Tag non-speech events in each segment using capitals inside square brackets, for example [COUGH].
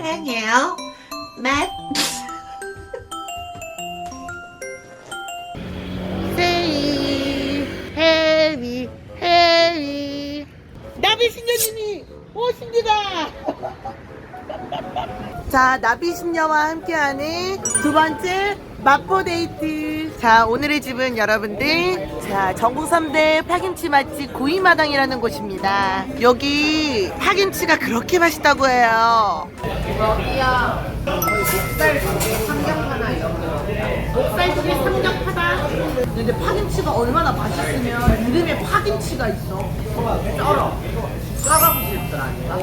사랑해요. 맛. 세이 해리 해리 나비 신녀님이 오십니다 [LAUGHS] 자 나비 신녀와 함께하는 두 번째 마포 데이트 자 오늘의 집은 여러분들 자 전국 3대 파김치 맛집 고이마당이라는 곳입니다 여기 파김치가 그렇게 맛있다고 해요 여기요. 목살 두개 삼겹 하나 이렇게. 목살 두개 삼겹 하나. 근데 파김치가 얼마나 맛있으면 이름에 파김치가 있어 쩔어. 쩔어 보실더라니까.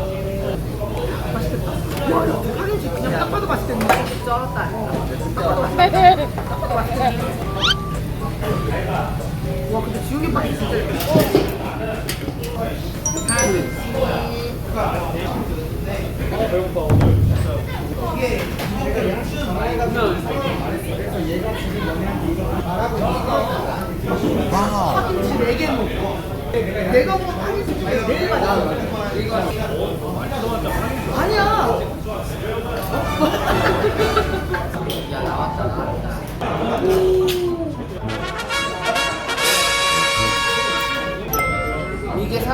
맛있겠다 와 야, 파김치 그냥 딱 봐도 맛있겠네 쩔었다니까. 와 근데 지우개 파김 진짜 예뻐. 파김치 4개 먹고 내가 먹은 파김치 중에 제일 맛있어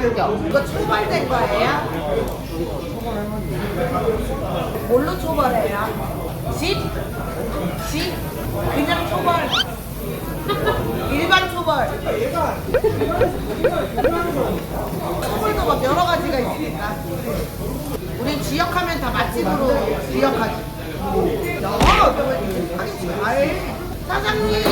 삼겹. 이거 초벌된 거예요? 뭘로 초벌해요? 집? 집? 그냥 초벌 일반 초벌 초벌도 막 여러 가지가 있으니까 우린 지역하면 다 맛집으로 저거 파김치 아예 사장님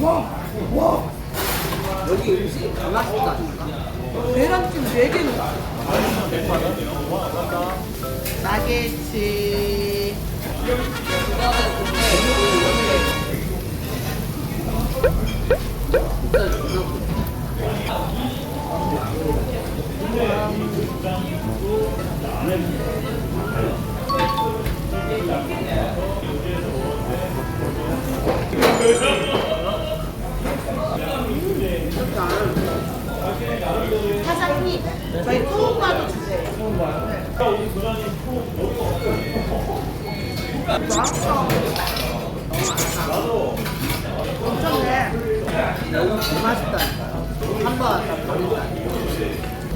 와, 와, 여기 음식 다 맛있다니까. 계란찜 4개는 나게치. 사장님, 너무 맛있다니까요. 한번 왔다 버린다.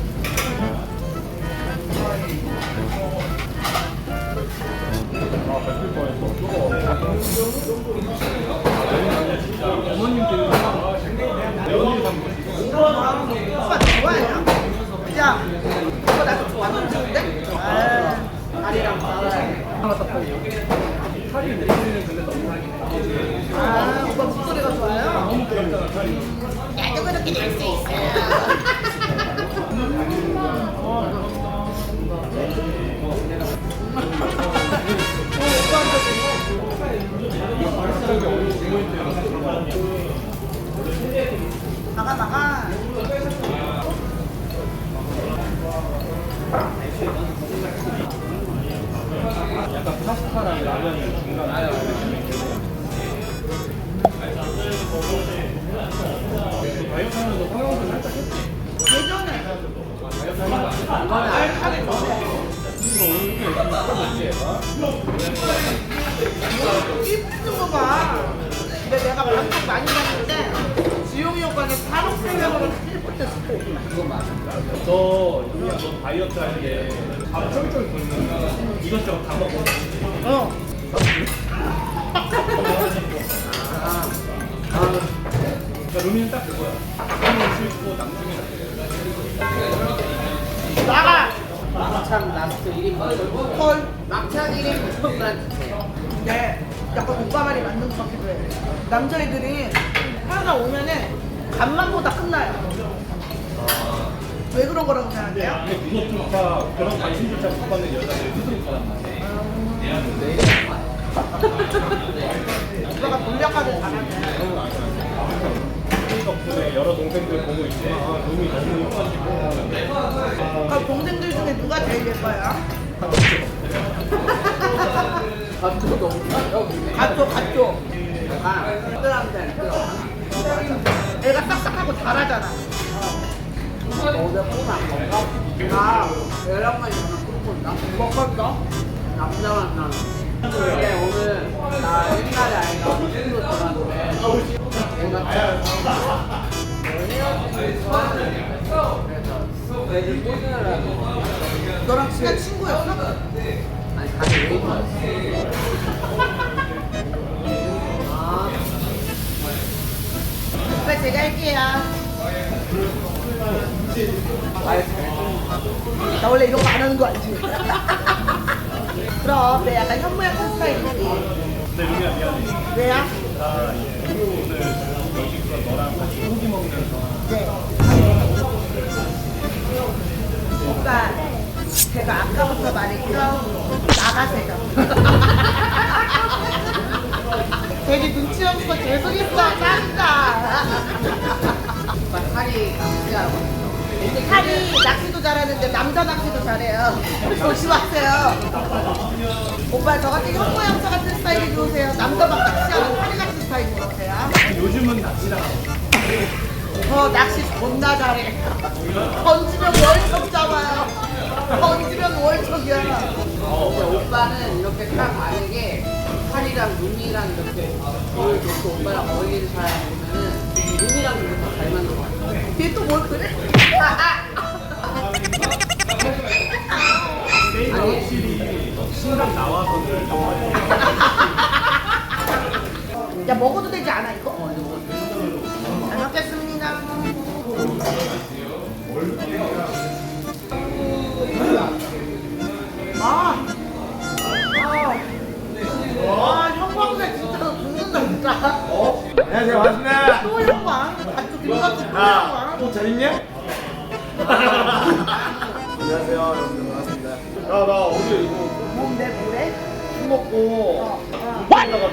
오빠 좋아해요? 야, 오빠 나도 좋아하는 좋은데? 다리랑 싸워야 아, 오빠 목소리가 좋아요? 나도 그렇게 될 수 있어. 나가, 나가. 이쁜. 그러니까 루미는 딱 그거야. 한명 싫고 남중에 나가. 막창 라스트 1인분. 헐. 막창 1인분만 주세요. 네. 약간 오빠 말이 맞는 것 같기도 해. 남자애들이 하나 오면은 간만보다 끝나요. 왜 그런 거라고 생각해요? 근데 그것조차 그런 관심조차 못 받는 여자들이 스스로 가란 말이야. 오빠가 돌려가지고 잘하네. 덕분에 여러 동생들 보고 있지만 눈이 너무 예뻐가지고 동생들 중에 누가 제일 예뻐요? 밥도 너무 가쪼 가쪼 사람들 애가 싹싹하고 잘하잖아 어제 꿈안 먹어? 나 계란만 있으면 꿈 꾼다 먹었어? 남자 만나는 근데 오늘 나 옛날에 아이가 친구 들었는데 내가 너랑 친한 친구였어? 아니 웨이터였어 아 오빠 제가 할게요 나 원래 이런 거 안 하는 거 알지? [LAUGHS] 그럼 내 약간 현모양 스타일이지 근데 루미야 미안해 왜요? 나 이제 오늘 여기서 너랑 같이 고기 먹으면서 네 오빠 제가 아까부터 말했죠? 나가세요 [LAUGHS] 되게 눈치 없고 계속 있어 짠다 오빠 살이 낚시하고 칼이 낚시도 잘하는데 남자 낚시도 잘해요. [LAUGHS] 조심하세요. 오빠 저 같은 현모양처 같은 스타일이 좋으세요. 남자 막 낚시하는 칼이 같은 스타일 좋으세요. 요즘은 낚시랑 저 낚시 존나 잘해. 던지면 월척 잡아요. 던지면 월척이야. 근데 오빠는 이렇게 딱 만약에 칼이랑 눈이랑 이렇게 좋고 오빠랑 사람 보 재밌냐? 안녕하세요 여러분들 반갑습니다 야 나 어제 이거 뭔데 뭐래? 술 먹고 어. 못 가가지고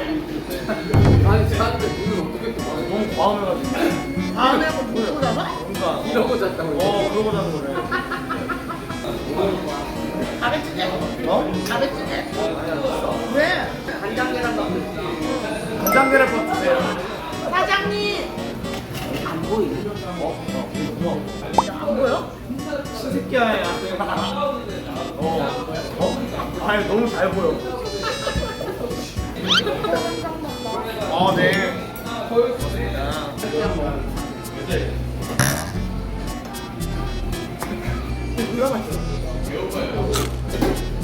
아니 쟤한테 눈을 어떻게 또 말해 너무 과음해가지고 다음에 한번 못 보잖아? 뭔가 이러고 잤다고 어 그러고 자는 거래 가베찌개? 어? 가베찌개? 왜? 간장 계란 넣었지 간장게를 주세요 사장님 안 보이네 안 보여? 신새끼야 야 어? 어? 아니 너무 잘 보여 아네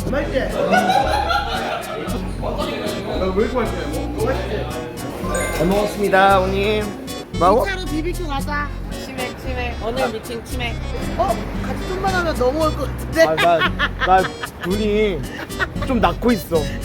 맛있지? 왜 이렇게 맛있냐 잘 먹었습니다 뭐라고? 차로 비비큐 가자. 오늘 미팅 치맥 어? 같이 좀만 하면 넘어올 것 같은데? 아, 나, 나 눈이 좀 낙고 있어. [LAUGHS]